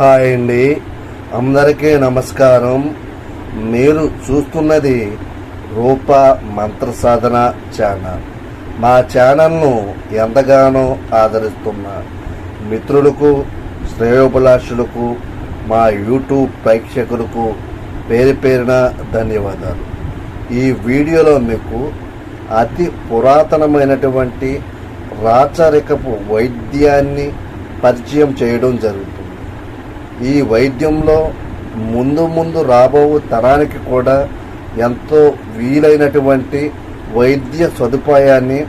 Hi అండి. అందరికీ నమస్కారం. మీరు చూస్తున్నది రూప మంత్ర సాధన ఛానల్. మా ఛానల్ను ఎంతగానో ఆదరిస్తున్న మిత్రులకు శ్రేయోభిలాషులకు మా యూట్యూబ్ ప్రేక్షకులకు పేరు పేరిన ధన్యవాదాలు. ఈ వీడియోలో మీకు అతి పురాతనమైనటువంటి రాచరికపు వైద్యాన్ని పరిచయం చేయడం జరుగుతుంది. ఈ వైద్యంలో ముందు ముందు రాబో తరానికి కూడా ఎంతో వీలైనటువంటి వైద్య సదుపాయాన్ని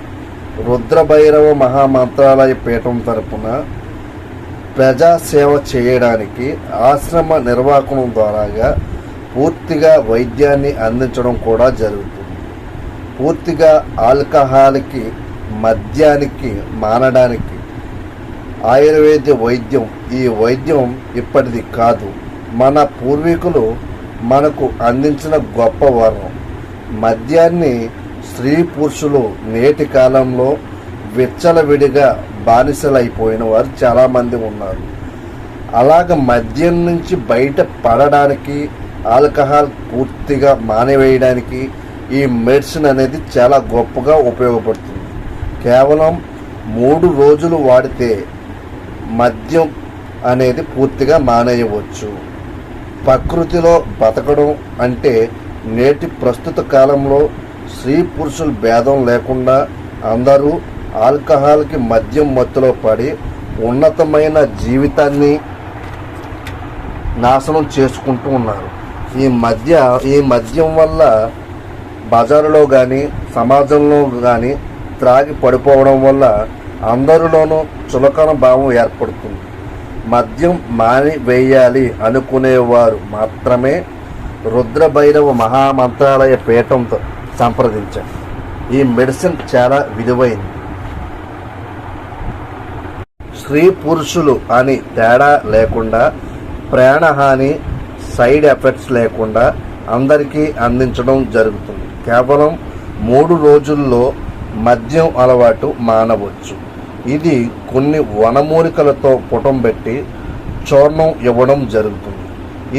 రుద్రభైరవ మహామంత్రాలయ పీఠం తరపున ప్రజాసేవ చేయడానికి ఆశ్రమ నిర్వాహకం ద్వారాగా పూర్తిగా వైద్యాన్ని అందించడం కూడా జరుగుతుంది. పూర్తిగా ఆల్కహాల్కి మద్యానికి మానడానికి ఆయుర్వేద వైద్యం. ఈ వైద్యం ఇప్పటిది కాదు. మన పూర్వీకులు మనకు అందించిన గొప్ప వరం. మద్యాన్ని స్త్రీ పురుషులు నేటి కాలంలో విచ్చలవిడిగా బానిసలైపోయిన వారు చాలామంది ఉన్నారు. అలాగ మద్యం నుంచి బయట పడడానికి ఆల్కహాల్ పూర్తిగా మానేవేయడానికి ఈ మెడిసిన్ అనేది చాలా గొప్పగా ఉపయోగపడుతుంది. కేవలం మూడు రోజులు వాడితే మద్యం అనేది పూర్తిగా మానేయవచ్చు. ప్రకృతిలో బతకడం అంటే నేటి ప్రస్తుత కాలంలో స్త్రీ పురుషుల భేదం లేకుండా అందరూ ఆల్కహాల్కి మద్యం మత్తులో పడి ఉన్నతమైన జీవితాన్ని నాశనం చేసుకుంటూ ఉన్నారు. ఈ మధ్య ఈ మద్యం వల్ల బజారులో కానీ సమాజంలో కానీ త్రాగి పడిపోవడం వల్ల అందరిలోనూ చులకన భావం ఏర్పడుతుంది. మద్యం మాని వేయాలి అనుకునేవారు మాత్రమే రుద్రభైరవ మహామంత్రాలయ పీఠంతో సంప్రదించారు. ఈ మెడిసిన్ చాలా విలువైంది. స్త్రీ పురుషులు అని తేడా లేకుండా ప్రాణహాని సైడ్ ఎఫెక్ట్స్ లేకుండా అందరికీ అందించడం జరుగుతుంది. కేవలం మూడు రోజుల్లో మద్యం అలవాటు మానవచ్చు. ఇది కొన్ని వనమూలికలతో పుటం పెట్టి చూర్ణం ఇవ్వడం జరుగుతుంది.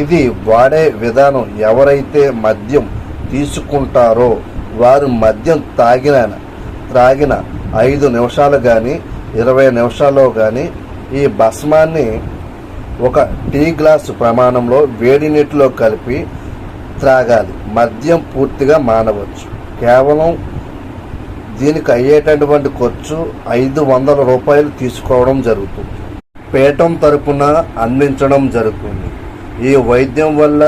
ఇది వాడే విధానం ఎవరైతే మద్యం తీసుకుంటారో వారు మద్యం తాగిన త్రాగిన ఐదు నిమిషాలు కానీ ఇరవై నిమిషాల్లో కానీ ఈ భస్మాన్ని ఒక టీ గ్లాసు ప్రమాణంలో వేడి నీటిలో కలిపి త్రాగాలి. మద్యం పూర్తిగా మానవచ్చు. కేవలం దీనికి అయ్యేటటువంటి ఖర్చు ఐదు వందల రూపాయలు తీసుకోవడం జరుగుతుంది. పీఠం తరపున అందించడం జరుగుతుంది. ఈ వైద్యం వల్ల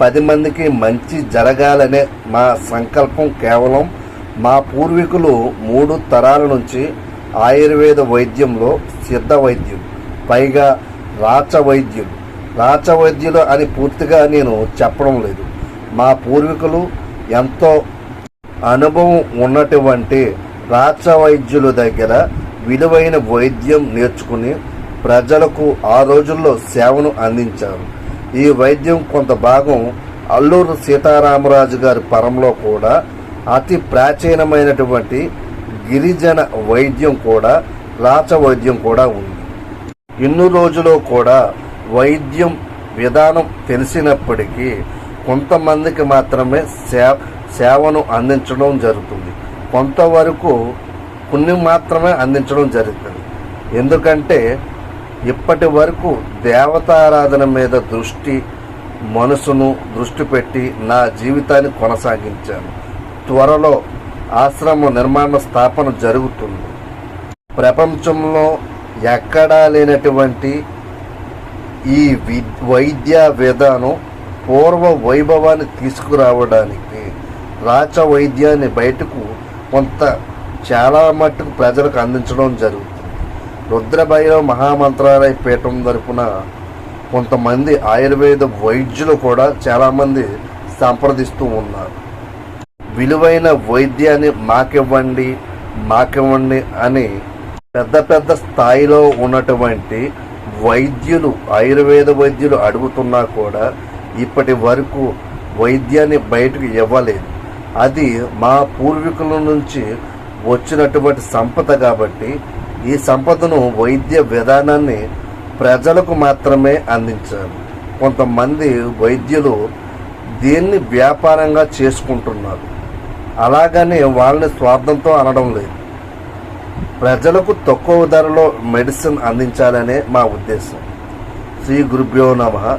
పది మందికి మంచి జరగాలనే మా సంకల్పం కేవలం మా పూర్వీకులు మూడు తరాల నుంచి ఆయుర్వేద వైద్యంలో సిద్ధ వైద్యం పైగా రాచ వైద్యం. రాచ వైద్యులు అని పూర్తిగా నేను చెప్పడం లేదు. మా పూర్వీకులు ఎంతో అనుభవం ఉన్నటువంటి రాచ వైద్యుల దగ్గర విలువైన వైద్యం నేర్చుకుని ప్రజలకు ఆ రోజుల్లో సేవను అందించారు. ఈ వైద్యం కొంత భాగం అల్లూరు సీతారామరాజు గారి పరంలో కూడా అతి ప్రాచీనమైనటువంటి గిరిజన వైద్యం కూడా రాచ వైద్యం కూడా ఉంది. ఇన్ని రోజుల్లో కూడా వైద్యం విధానం తెలిసినప్పటికీ కొంతమందికి మాత్రమే సేవ సేవను అందించడం జరుగుతుంది. కొంతవరకు పుణ్యం మాత్రమే అందించడం జరుగుతుంది. ఎందుకంటే ఇప్పటి వరకు దేవతారాధన మీద దృష్టి మనసును దృష్టి పెట్టి నా జీవితాన్ని కొనసాగించాను. త్వరలో ఆశ్రమ నిర్మాణ స్థాపన జరుగుతుంది. ప్రపంచంలో ఎక్కడా లేనటువంటి ఈ వి వైద్య విధానం పూర్వ వైభవాన్ని తీసుకురావడానికి రాచ వైద్యాన్ని బయటకు కొంత చాలా మట్టుకు ప్రజలకు అందించడం జరుగుతుంది. రుద్రభైరవ మహామంత్రాలయ పీఠం తరపున కొంతమంది ఆయుర్వేద వైద్యులు కూడా చాలామంది సంప్రదిస్తూ ఉన్నారు. విలువైన వైద్యాన్ని మాకివ్వండి మాకివ్వండి అని పెద్ద పెద్ద స్థాయిలో ఉన్నటువంటి వైద్యులు ఆయుర్వేద వైద్యులు అడుగుతున్నా కూడా ఇప్పటి వరకు వైద్యాన్ని బయటకు ఇవ్వలేదు. అది మా పూర్వీకుల నుంచి వచ్చినటువంటి సంపద కాబట్టి ఈ సంపదను వైద్య విధానాన్ని ప్రజలకు మాత్రమే అందించాలి కొంతమంది వైద్యులు దీన్ని వ్యాపారంగా చేసుకుంటున్నారు. అలాగని వాళ్ళని స్వార్థంతో అనడం లేదు. ప్రజలకు తక్కువ ధరలో మెడిసిన్ అందించాలనే మా ఉద్దేశం. శ్రీ గురుభ్యో నమ.